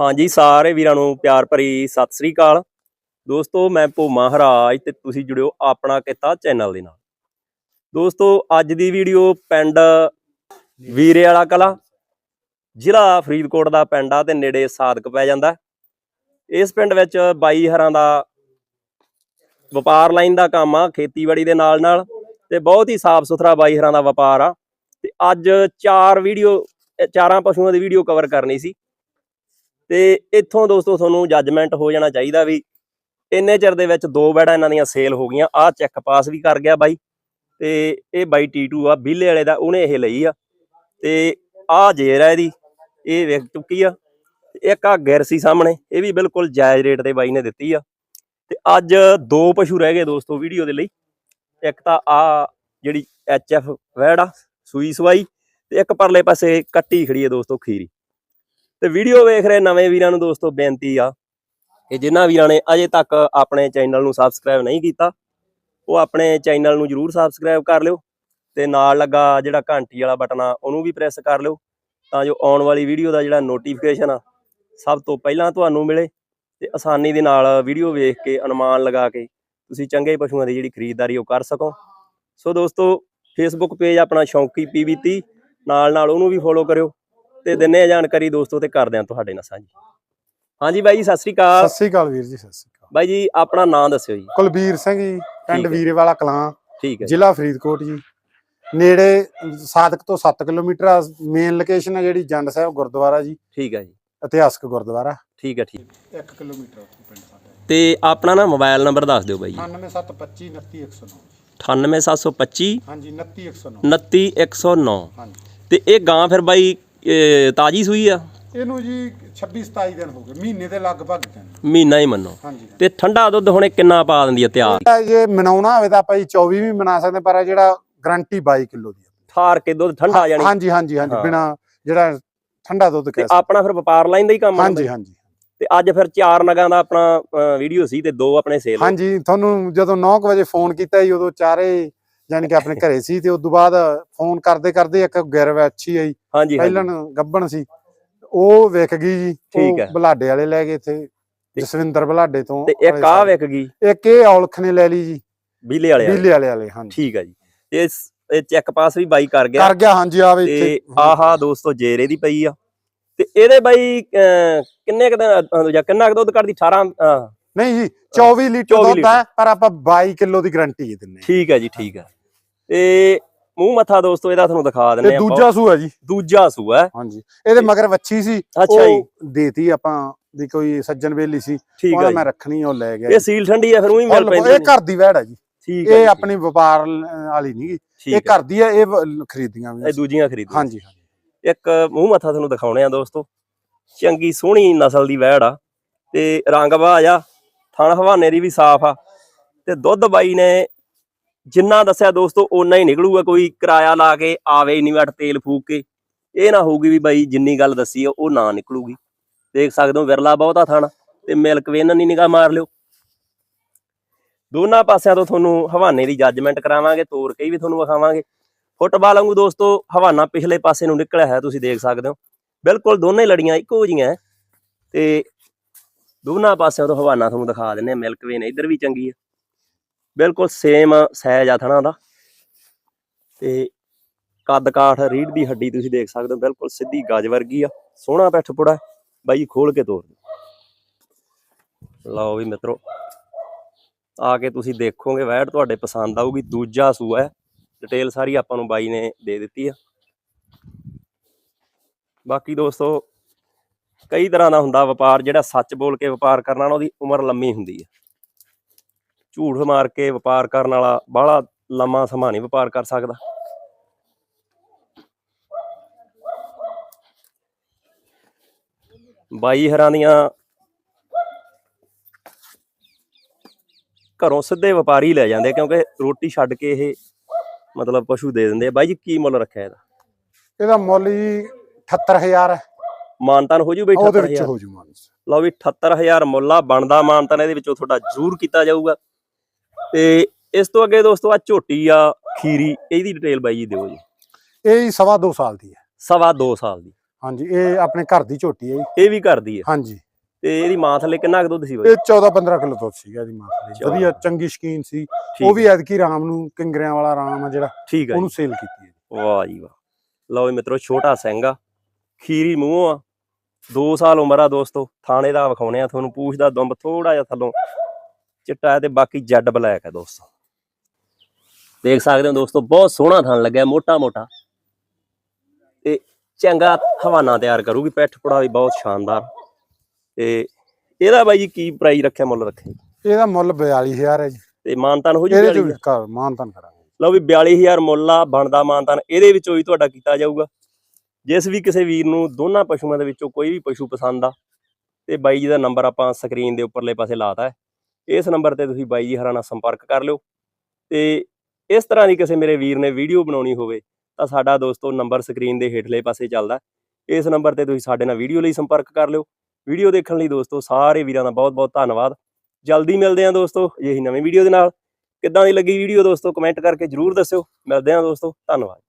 ਹਾਂਜੀ, ਸਾਰੇ ਵੀਰਾਂ ਨੂੰ ਪਿਆਰ ਭਰੀ ਸਤਿ ਸ੍ਰੀ ਅਕਾਲ। ਦੋਸਤੋ, ਮੈਂ ਭੋ ਹਰਾਜ ਤੇ ਤੁਸੀਂ ਜੁੜਿਓ ਆਪਣਾ ਕਿੱਤਾ ਚੈਨਲ ਦੇ ਨਾਲ। ਦੋਸਤੋ, ਅੱਜ ਦੀ ਵੀਡੀਓ ਪਿੰਡ ਵੀਰੇ ਵਾਲਾ ਕਲਾ, ਜ਼ਿਲ੍ਹਾ ਫਰੀਦਕੋਟ ਦਾ ਪਿੰਡ ਆ ਤੇ ਨੇੜੇ ਸਾਦਕ ਪੈ ਜਾਂਦਾ। ਇਸ ਪਿੰਡ ਵਿੱਚ ਬਾਈ ਹਰਾਂ ਦਾ ਵਪਾਰ ਲਾਈਨ ਦਾ ਕੰਮ ਆ, ਖੇਤੀਬਾੜੀ ਦੇ ਨਾਲ ਨਾਲ ਤੇ ਬਹੁਤ ਹੀ ਸਾਫ਼ ਸੁਥਰਾ ਬਾਈ ਹਰਾਂ ਦਾ ਵਪਾਰ ਆ। ਤੇ ਅੱਜ ਚਾਰ ਵੀਡੀਓ, ਚਾਰਾਂ ਪਸ਼ੂਆਂ ਦੀ ਵੀਡੀਓ ਕਵਰ ਕਰਨੀ ਸੀ। ਤੇ ਇੱਥੋਂ ਦੋਸਤੋ ਤੁਹਾਨੂੰ ਜੱਜਮੈਂਟ ਹੋ ਜਾਣਾ ਚਾਹੀਦਾ ਵੀ ਇੰਨੇ ਚਿਰ ਦੇ ਵਿੱਚ ਦੋ ਬੈੜਾਂ ਇਹਨਾਂ ਦੀਆਂ ਸੇਲ ਹੋ ਗਈਆਂ, ਆਹ ਚੈੱਕ ਪਾਸ ਵੀ ਕਰ ਗਿਆ ਬਾਈ ਤੇ ਇਹ ਬਾਈ T2 ਆ, ਬੀਲੇ ਵਾਲੇ ਦਾ ਉਹਨੇ ਇਹ ਲਈ ਆ ਤੇ ਆਹ ਜੇਰ ਆ ਇਹਦੀ, ਇਹ ਵਿਕ ਚੁੱਕੀ ਆ ਤੇ ਇੱਕ ਆ ਗਿਰਸੀ ਸਾਹਮਣੇ, ਇਹ ਵੀ ਬਿਲਕੁਲ ਜਾਇਜ਼ ਰੇਟ ਤੇ ਬਾਈ ਨੇ ਦਿੱਤੀ ਆ ਤੇ ਅੱਜ ਦੋ ਪਸ਼ੂ ਰਹਿ ਗਏ ਦੋਸਤੋ ਵੀਡੀਓ ਦੇ ਲਈ, ਇੱਕ ਤਾਂ ਆ ਜਿਹੜੀ ਐਚਐਫ ਵੈੜ ਆ, ਸੂਈ ਸਵਾਈ ਤੇ ਇੱਕ ਪਰਲੇ ਪਾਸੇ ਕੱਟੀ ਖੜੀ ਹੈ ਦੋਸਤੋ ਖੀਰੀ। ਤੇ ਵੀਡੀਓ ਵੇਖ ਰਹੇ ਨਵੇਂ ਵੀਰਾਂ ਨੂੰ ਦੋਸਤੋ ਬੇਨਤੀ ਆ ਕਿ ਜਿਨ੍ਹਾਂ ਵੀਰਾਂ ਨੇ ਅਜੇ ਤੱਕ ਆਪਣੇ ਚੈਨਲ ਨੂੰ ਸਬਸਕ੍ਰਾਈਬ ਨਹੀਂ ਕੀਤਾ, ਉਹ ਆਪਣੇ ਚੈਨਲ ਨੂੰ ਜਰੂਰ ਸਬਸਕ੍ਰਾਈਬ ਕਰ ਲਿਓ ਤੇ ਨਾਲ ਲੱਗਾ ਜਿਹੜਾ ਘੰਟੀ ਵਾਲਾ ਬਟਨ ਆ, ਉਹਨੂੰ ਵੀ ਪ੍ਰੈਸ ਕਰ ਲਿਓ ਤਾਂ ਜੋ ਆਉਣ ਵਾਲੀ ਵੀਡੀਓ ਦਾ ਜਿਹੜਾ ਨੋਟੀਫਿਕੇਸ਼ਨ ਆ, ਸਭ ਤੋਂ ਪਹਿਲਾਂ ਤੁਹਾਨੂੰ ਮਿਲੇ ਤੇ ਆਸਾਨੀ ਦੇ ਨਾਲ ਵੀਡੀਓ ਵੇਖ ਕੇ ਅਨੁਮਾਨ ਲਗਾ ਕੇ ਤੁਸੀਂ ਚੰਗੇ ਪਸ਼ੂਆਂ ਦੀ ਜਿਹੜੀ ਖਰੀਦਦਾਰੀ ਉਹ ਕਰ ਸਕੋ। ਸੋ ਦੋਸਤੋ ਫੇਸਬੁੱਕ ਪੇਜ ਆਪਣਾ ਸ਼ੌਂਕੀ ਪੀਬੀਤੀ ਨਾਲ ਨਾਲ ਉਹਨੂੰ ਵੀ ਫੋਲੋ ਕਰਿਓ। ਤੇ ਦਿੰਨੇ ਆ ਜਾਣਕਾਰੀ ਦੋਸਤੋ ਤੇ ਕਰਦੇ ਆ ਤੁਹਾਡੇ ਨਾਲ ਸਾਂਝੀ। ਹਾਂਜੀ ਬਾਈ ਜੀ ਸਤਿ ਸ੍ਰੀ ਅਕਾਲ। ਸਤਿ ਸ੍ਰੀ ਅਕਾਲ ਵੀਰ ਜੀ ਸਤਿ ਸ੍ਰੀ ਅਕਾਲ। ਬਾਈ ਜੀ ਆਪਣਾ ਨਾਮ ਦੱਸਿਓ ਜੀ। ਕੁਲਬੀਰ ਸਿੰਘ ਜੀ ਪਿੰਡ ਠੀਕ ਹੈ। ਵੀਰੇਵਾਲਾ ਕਲਾਂ ਠੀਕ ਹੈ। ਜ਼ਿਲ੍ਹਾ ਫਰੀਦਕੋਟ ਜੀ। ਨੇੜੇ ਸਾਦਕ ਤੋਂ 7 ਕਿਲੋਮੀਟਰ ਆ ਮੇਨ ਲੋਕੇਸ਼ਨ ਹੈ ਜਿਹੜੀ ਜੰਡ ਸਾਹਿਬ ਗੁਰਦੁਆਰਾ ਜੀ। ਠੀਕ ਹੈ ਜੀ। ਇਤਿਹਾਸਕ ਗੁਰਦੁਆਰਾ। ਠੀਕ ਹੈ ਠੀਕ 1 ਕਿਲੋਮੀਟਰ ਉੱਥੇ ਪਿੰਡ ਸਾਡਾ। ਤੇ ਆਪਣਾ ਨਾ ਮੋਬਾਈਲ ਨੰਬਰ ਦੱਸ ਦਿਓ ਬਾਈ ਜੀ। 98725 29109 98725 ਹਾਂਜੀ 29109 29109 ਹਾਂਜੀ। ਤੇ ਇਹ ਗਾਂ ਫਿਰ ਬਾਈ ਇਹ ਤਾਜੀ ਸੂਈ ਆ? ਇਹਨੂੰ ਜੀ 26 27 ਦਿਨ ਹੋ ਗਏ। ਮਹੀਨੇ ਦੇ ਲਗਭਗ ਦਿਨ। ਮਹੀਨਾ ਹੀ ਮੰਨੋ। ਹਾਂਜੀ। ਤੇ ਠੰਡਾ ਦੁੱਧ ਹੁਣੇ ਕਿੰਨਾ ਪਾ ਦਿੰਦੀ ਆ ਤਿਆਰ? ਜੇ ਮਨਾਉਣਾ ਹੋਵੇ ਤਾਂ ਆਪਾਂ ਜੀ 24 ਵੀ ਮਨਾ ਸਕਦੇ ਪਰ ਇਹ ਜਿਹੜਾ ਗਰੰਟੀ 22 ਕਿਲੋ ਦੀ ਠਾਰ ਕੇ ਦੁੱਧ ਠੰਡਾ ਜਾਣੀ। ਹਾਂਜੀ ਹਾਂਜੀ ਹਾਂਜੀ ਹਾਂ। ਬਿਨਾ ਜਿਹੜਾ ਠੰਡਾ ਦੁੱਧ ਤੇ ਕਹਿ ਆਪਣਾ ਫਿਰ ਵਪਾਰ ਲਾਈਨ ਦਾ ਹੀ ਕੰਮ ਆ ਹਾਂਜੀ? ਹਾਂਜੀ। ਤੇ ਅੱਜ ਫਿਰ ਚਾਰ ਨਗਾਂ ਦਾ ਆਪਣਾ ਵੀਡੀਓ ਸੀ ਤੇ ਦੋ ਆਪਣੇ ਸੇਲ ਹਾਂਜੀ ਤੁਹਾਨੂੰ ਜਦੋਂ 9 ਵਜੇ ਫੋਨ ਕੀਤਾ ਜੀ ਉਦੋਂ ਚਾਰੇ ਯਾਨੀ ਕਿ ਆਪਣੇ ਘਰੇ ਸੀ ਤੇ ਉਸ ਤੋਂ ਬਾਅਦ ਫੋਨ ਕਰਦੇ ਕਰਦੇ ਇੱਕ ਗਿਰਵ ਅੱਛੀ ਆਈ। ਹਾਂਜੀ ਪਹਿਲਣ ਗੱਬਣ ਸੀ। ਉਹ ਵਿਕ ਗਈ ਜੀ ਠੀਕ ਹੈ। ਬਲਾਡੇ ਵਾਲੇ ਲੈ ਗਏ ਇੱਥੇ ਜਸਵਿੰਦਰ ਬਲਾਡੇ ਤੋਂ। ਤੇ ਇੱਕ ਆ। ਵਿਕ ਗਈ। ਇੱਕ ਇਹ ਔਲਖ ਨੇ ਲੈ ਲਈ ਜੀ। ਬੀਲੇ ਵਾਲੇ ਬੀਲੇ ਵਾਲੇ ਵਾਲੇ ਹਾਂਜੀ। ਠੀਕ ਹੈ ਜੀ। ਸ- ਇਹ ਚੈੱਕ ਪਾਸ ਵੀ ਬਾਈ ਕਰ ਗਿਆ। ਕਰ ਗਿਆ ਹਾਂਜੀ ਆਵੇ ਤੇ ਇੱਥੇ। ਆਹਾ ਦੋਸਤੋ ਜੇਰੇ ਦੀ ਪਈ ਆ। ਤੇ ਇਹਦੇ ਬਾਈ ਕਿੰਨੇ ਕੁ ਦਿਨ ਜਾਂ ਕਿੰਨਾ ਕੁ ਦੁੱਧ ਕੱਢਦੀ? 18 ਅਹ, ਨਹੀਂ ਜੀ 24 ਲੀਟਰ 24 ਦੁੱਧ ਹੈ ਪਰ ਆਪਾਂ 22 ਕਿਲੋ ਦੀ ਗਾਰੰਟੀ ਦਿੰਨੇ। ਠੀਕ ਹੈ ਜੀ ਠੀਕ ਹੈ ਤੇ ਮੂੰਹ ਮੱਥਾ ਦੋਸਤੋ ਇਹਦਾ ਤੁਹਾਨੂੰ ਦਿਖਾ ਦਿੰਨੇ ਆ ਦੂਜਾ ਸੂਆ ਜੀ। ਦੂਜਾ ਸੂਆ ਹੈ। ਹਾਂਜੀ। ਇਹਦੇ ਮਗਰ ਵੱਛੀ ਸੀ ਅੱਛਾ ਜੀ। ਉਹ ਦੇਤੀ ਆਪਾਂ ਦੀ ਕੋਈ ਸੱਜਣ ਵੇਲੀ ਸੀ। ਠੀਕ ਉਹਦਾ ਹੈ ਮੈਂ ਰੱਖਣੀ ਉਹ ਲੈ ਗਿਆ। ਇਹ ਸੀਲ ਠੰਡੀ ਆ ਫਿਰ ਉਹੀ ਮਿਲ ਪੈਂਦੀ ਇਹ ਘਰ ਦੀ ਵਹਿੜ ਹੈ ਜੀ। ਠੀਕ ਹੈ ਇਹ ਆਪਣੀ ਵਪਾਰ ਵਾਲੀ ਨਹੀਂ ਇਹ। ਘਰ ਦੀ ਹੈ ਇਹ ਖਰੀਦੀਆਂ ਵੀ ਇਹ ਦੂਜੀਆਂ ਖਰੀਦੋ ਹਾਂਜੀ ਹਾਂਜੀ। ਇੱਕ ਮੂੰਹ ਮੱਥਾ ਤੁਹਾਨੂੰ ਦਿਖਾਉਣੇ ਆ ਦੋਸਤੋ। ਚੰਗੀ ਸੋਹਣੀ ਨਸਲ ਦੀ ਵਹਿੜ ਆ। ਤੇ ਰੰਗ ਬਾਜ ਆ। ਥਣ ਹਵਾਨੇ ਦੀ ਵੀ ਸਾਫ਼ ਆ। ਤੇ ਦੁੱਧ ਬਾਈ ਨੇ ਜਿੰਨਾ ਦੱਸਿਆ ਦੋਸਤੋ, ਓਨਾ ਹੀ ਨਿਕਲੂਗਾ, ਕੋਈ ਕਿਰਾਇਆ ਲਾ ਕੇ ਆਵੇ ਨਹੀਂ ਵਟ ਤੇਲ ਫੂਕ ਕੇ। ਇਹ ਨਾ ਹੋਊਗੀ ਵੀ ਬਾਈ ਜਿੰਨੀ ਗੱਲ ਦੱਸੀ ਆ, ਉਹ ਨਾ ਨਿਕਲੂਗੀ। ਦੇਖ ਸਕਦੇ ਹੋ, ਵਿਰਲਾ ਬਹੁਤਾ ਥਾਣਾ, ਤੇ ਮਿਲਕ ਵੇਨ ਨਹੀਂ ਨਿਗਾਹ ਮਾਰ ਲਿਓ। ਦੋਨਾਂ ਪਾਸਿਆਂ ਤੋਂ ਤੁਹਾਨੂੰ ਹਵਾਨੇ ਦੀ ਜੱਜਮੈਂਟ ਕਰਾਵਾਂਗੇ, ਤੋਰ ਕੇ ਵੀ ਤੁਹਾਨੂੰ ਵਿਖਾਵਾਂਗੇ। ਫੁੱਟਬਾਲ ਵਾਂਗੂ ਦੋਸਤੋ, ਹਵਾਨਾ ਪਿਛਲੇ ਪਾਸੇ ਨੂੰ ਨਿਕਲਿਆ ਹੈ ਤੁਸੀਂ ਦੇਖ ਸਕਦੇ ਹੋ। ਬਿਲਕੁਲ ਦੋਨੇ ਲੜੀਆਂ ਇੱਕੋ ਜੀਆਂ ਤੇ ਦੋਨਾਂ ਪਾਸਿਆਂ ਤੋਂ ਹਵਾਨਾ ਤੁਹਾਨੂੰ ਦਿਖਾ ਦਿੰਨੇ ਆ, ਮਿਲਕ ਵੇਨ ਇੱਧਰ ਵੀ ਚੰਗੀ ਹੈ ਬਿਲਕੁਲ ਸੇਮ ਸਾਈਜ਼ ਆ ਥਣਾ ਦਾ। ਤੇ ਕੱਦ ਕਾਠ ਰੀੜ ਦੀ ਹੱਡੀ ਤੁਸੀਂ ਦੇਖ ਸਕਦੇ ਹੋ, ਬਿਲਕੁਲ ਸਿੱਧੀ ਗਾਜ ਵਰਗੀ ਆ, ਸੋਹਣਾ ਪਿੱਠ ਪੁੜਾ ਬਾਈ ਖੋਲ ਕੇ ਤੋਰ ਲਓ ਵੀ ਮਿੱਤਰੋ, ਆ ਕੇ ਤੁਸੀਂ ਦੇਖੋਗੇ ਵੈਟ ਤੁਹਾਡੇ ਪਸੰਦ ਆਊਗੀ, ਦੂਜਾ ਸੂਆ ਹੈ ਡਿਟੇਲ ਸਾਰੀ ਆਪਾਂ ਨੂੰ ਬਾਈ ਨੇ ਦੇ ਦਿੱਤੀ ਆ। ਬਾਕੀ ਦੋਸਤੋ, ਕਈ ਤਰ੍ਹਾਂ ਦਾ ਹੁੰਦਾ ਵਪਾਰ, ਜਿਹੜਾ ਸੱਚ ਬੋਲ ਕੇ ਵਪਾਰ ਕਰਨਾ, ਉਹਦੀ ਉਮਰ ਲੰਮੀ ਹੁੰਦੀ ਹੈ। ਝੂਠ ਮਾਰ ਕੇ ਵਪਾਰ ਕਰਨ ਵਾਲਾ ਬਾਹਲਾ ਲੰਮਾ ਸਮਾਂ ਨਹੀਂ ਵਪਾਰ ਕਰ ਸਕਦਾ। ਬਾਈ ਹਰਾਂ ਦੀਆਂ ਘਰੋਂ ਸਿੱਧੇ ਵਪਾਰੀ ਲੈ ਜਾਂਦੇ ਕਿਉਂਕਿ ਰੋਟੀ ਛੱਡ ਕੇ ਇਹ ਮਤਲਬ ਪਸ਼ੂ ਦੇ ਦਿੰਦੇ ਆ। ਬਾਈ ਜੀ ਕੀ ਮੁੱਲ ਰੱਖਿਆ ਇਹਦਾ? ਇਹਦਾ ਮੁੱਲ ਜੀ 78000 ਹੈ ਮਾਨਤਾਨ ਹੋ ਜੂ ਬਈ ਉਹਦੇ ਵਿੱਚ 78000 ਹੋ ਜੂ ਮਾਨ ਲਓ ਵੀ 78000 ਮੁੱਲਾ ਬਣਦਾ ਮਾਨਤਾਨ ਇਹਦੇ ਵਿੱਚੋਂ ਤੁਹਾਡਾ ਜ਼ਰੂਰ ਕੀਤਾ ਜਾਊਗਾ। ਤੇ ਇਸ ਤੋਂ ਅੱਗੇ ਦੋਸਤੋ ਆ ਝੋਟੀ ਆ ਖੀਰੀ ਇਹਦੀ ਡਿਟੇਲ ਬਾਈ ਜੀ ਦਿਓ ਜੀ। ਇਹ ਜੀ ਸਵਾ ਦੋ ਸਾਲ ਦੀ ਹੈ। ਸਵਾ 2 ਸਾਲ ਦੀ। ਹਾਂਜੀ ਇਹ ਆਪਣੇ ਘਰ ਦੀ ਝੋਟੀ ਹੈ ਜੀ। ਇਹ ਵੀ ਕਰਦੀ ਹੈ। ਹਾਂਜੀ। ਤੇ ਇਹਦੀ ਮਾਂ ਥੱਲੇ ਕਿੰਨਾ ਕੁ ਦੁੱਧ ਸੀ ਬਾਈ? ਇਹ 14 15 ਕਿਲੋ ਦੁੱਧ ਸੀਗਾ ਇਹਦੀ ਮਾਂ ਚੌਦਾਂ। ਵਧੀਆ ਚੰਗੀ ਸ਼ਕੀਨ ਸੀ। ਠੀਕ ਉਹ ਵੀ ਐਤਕੀ ਰਾਮ ਨੂੰ ਕਿੰਗਰਿਆਂ ਵਾਲਾ ਰਾਮ ਆ ਜਿਹੜਾ ਠੀਕ ਹੈ ਉਹਨੂੰ ਸੇਲ ਕੀਤੀ ਹੈ। ਵਾਹ ਜੀ ਵਾਹ। ਲਓ ਜੀ ਮਿੱਤਰੋ ਛੋਟਾ ਸਿੰਘ ਆ। ਖੀਰੀ ਮੂੰਹ ਆ। 2 ਸਾਲ ਉਮਰ ਆ ਦੋਸਤੋ। ਥਾਣੇ ਦਾ ਵਿਖਾਉਣੇ ਆ ਤੁਹਾਨੂੰ ਪੂਛ ਦਾ ਦੁੰਬ ਥੋੜਾ ਜਿਹਾ ਥੱਲੋਂ। ਚਿੱਟਾ ਤੇ ਬਾਕੀ ਜੱਡ ਬਲੈਕ ਹੈ ਦੋਸਤੋ। ਦੇਖ ਸਕਦੇ ਹੋ ਦੋਸਤੋ ਬਹੁਤ ਸੋਹਣਾ ਥਣ ਲੱਗਿਆ ਮੋਟਾ ਮੋਟਾ ਤੇ ਚੰਗਾ ਹਵਾਨਾ ਤਿਆਰ ਕਰੂਗੀ ਪਿੱਠ ਪੁੜਾ ਵੀ ਬਹੁਤ ਸ਼ਾਨਦਾਰ। ਤੇ ਇਹਦਾ ਬਾਈ ਜੀ ਕੀ ਪ੍ਰਾਈਸ ਰੱਖਿਆ ਮੁੱਲ ਰੱਖਿਆ ਜੀ? ਇਹਦਾ ਮੁੱਲ 42000 ਹੈ ਜੀ। ਤੇ ਮਾਨਤਾਨ ਹੋ ਇਹਦੇ ਚ ਜੂ ਵੀ ਘਰ ਮਾਨਤਨ ਕਰਾਂਗੇ ਲਓ ਵੀ 42000 ਮੁੱਲ ਆ ਬਣਦਾ ਮਾਨਤਾਨ। ਇਹਦੇ ਵਿੱਚੋਂ ਹੀ ਤੁਹਾਡਾ ਕੀਤਾ ਜਾਊਗਾ। ਜਿਸ ਵੀ ਕਿਸੇ ਵੀਰ ਨੂੰ ਦੋਨਾਂ ਪਸ਼ੂਆਂ ਦੇ ਵਿੱਚੋਂ ਕੋਈ ਵੀ ਪਸ਼ੂ ਪਸੰਦ ਆ ਤੇ ਬਾਈ ਜੀ ਦਾ ਨੰਬਰ ਆਪਾਂ ਸਕਰੀਨ ਦੇ ਉੱਪਰਲੇ ਪਾਸੇ ਲਾਤਾ ਹੈ। ਇਸ ਨੰਬਰ ਤੇ ਤੁਸੀਂ ਬਾਈ ਜੀ ਹਰਾਂ ਨਾਲ ਸੰਪਰਕ ਕਰ ਲਿਓ ਤੇ ਇਸ ਤਰ੍ਹਾਂ ਦੀ ਕਿਸੇ ਮੇਰੇ ਵੀਰ ਨੇ ਵੀਡੀਓ ਬਣਾਉਣੀ ਹੋਵੇ ਤਾਂ ਸਾਡਾ ਦੋਸਤੋ ਨੰਬਰ ਸਕਰੀਨ ਦੇ ਹੇਠਲੇ ਪਾਸੇ ਚੱਲਦਾ ਇਸ ਨੰਬਰ ਤੇ ਤੁਸੀਂ ਸਾਡੇ ਨਾਲ ਵੀਡੀਓ ਲਈ ਸੰਪਰਕ ਕਰ ਲਿਓ। ਵੀਡੀਓ ਦੇਖਣ ਲਈ ਦੋਸਤੋ ਸਾਰੇ ਵੀਰਾਂ ਦਾ ਬਹੁਤ ਬਹੁਤ ਧੰਨਵਾਦ। ਜਲਦੀ ਮਿਲਦੇ ਹਾਂ ਦੋਸਤੋ ਇਹੀ ਨਵੀਂ ਵੀਡੀਓ ਦੇ ਨਾਲ। ਕਿੱਦਾਂ ਦੀ ਲੱਗੀ ਵੀਡੀਓ ਦੋਸਤੋ ਕਮੈਂਟ ਕਰਕੇ ਜਰੂਰ ਦੱਸਿਓ। ਮਿਲਦੇ ਹਾਂ ਦੋਸਤੋ, ਧੰਨਵਾਦ।